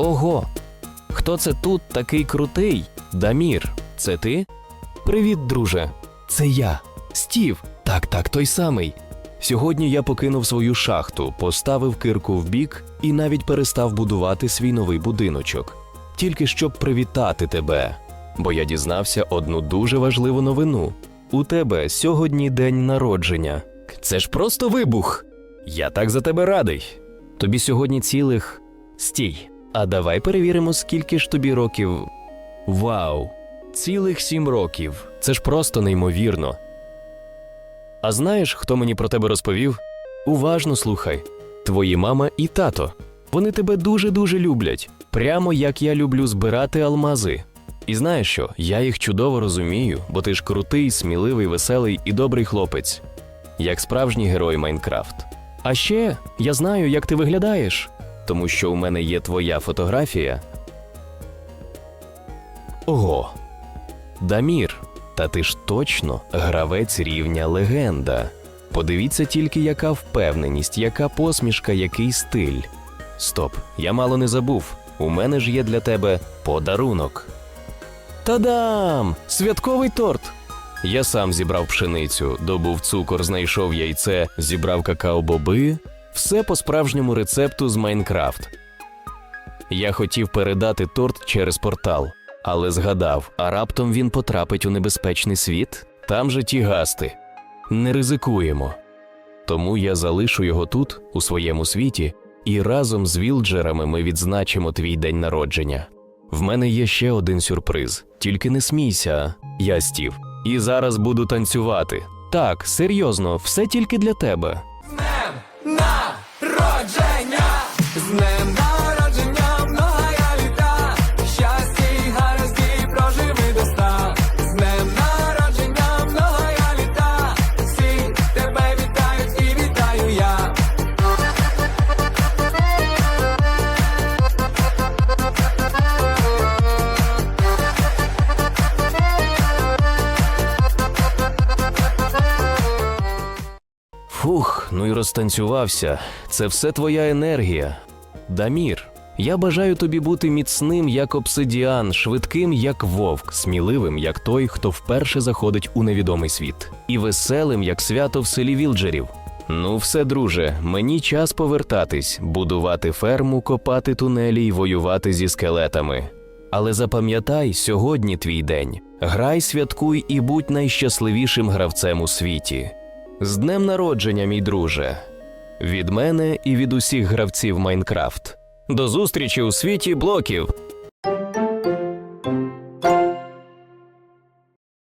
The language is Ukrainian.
Ого! Хто це тут такий крутий? Дамір, це ти? Привіт, друже. Це я, Стів. Так, так, той самий. Сьогодні я покинув свою шахту, поставив кирку в бік і навіть перестав будувати свій новий будиночок. Тільки щоб привітати тебе. Бо я дізнався одну дуже важливу новину. У тебе сьогодні день народження. Це ж просто вибух. Я так за тебе радий. Тобі сьогодні цілих. Стій. А давай перевіримо, скільки ж тобі років. Вау! Цілих сім років. Це ж просто неймовірно. А знаєш, хто мені про тебе розповів? Уважно слухай. Твої мама і тато. Вони тебе дуже-дуже люблять, прямо як я люблю збирати алмази. І знаєш що, я їх чудово розумію, бо ти ж крутий, сміливий, веселий і добрий хлопець, як справжній герой Майнкрафт. А ще я знаю, як ти виглядаєш, тому що у мене є твоя фотографія. Ого. Дамір, та ти ж точно гравець рівня легенда. Подивіться тільки, яка впевненість, яка посмішка, який стиль. Стоп, я мало не забув. У мене ж є для тебе подарунок. Та-дам! Святковий торт! Я сам зібрав пшеницю, добув цукор, знайшов яйце, зібрав какао-боби. Все по справжньому рецепту з Майнкрафт. Я хотів передати торт через портал, але згадав, а раптом він потрапить у небезпечний світ? Там же ті гасти. Не ризикуємо. Тому я залишу його тут, у своєму світі, і разом з вілджерами ми відзначимо твій день народження. В мене є ще один сюрприз, тільки не смійся, я стів. І зараз буду танцювати. Так, серйозно, все тільки для тебе. Фух, ну і розтанцювався. Це все твоя енергія. Дамір, я бажаю тобі бути міцним, як обсидіан, швидким, як вовк, сміливим, як той, хто вперше заходить у невідомий світ, і веселим, як свято в селі Вілджерів. Ну, все, друже, мені час повертатись, будувати ферму, копати тунелі й воювати зі скелетами. Але запам'ятай, сьогодні твій день. Грай, святкуй і будь найщасливішим гравцем у світі. З днем народження, мій друже. Від мене і від усіх гравців Майнкрафт. До зустрічі у світі блоків.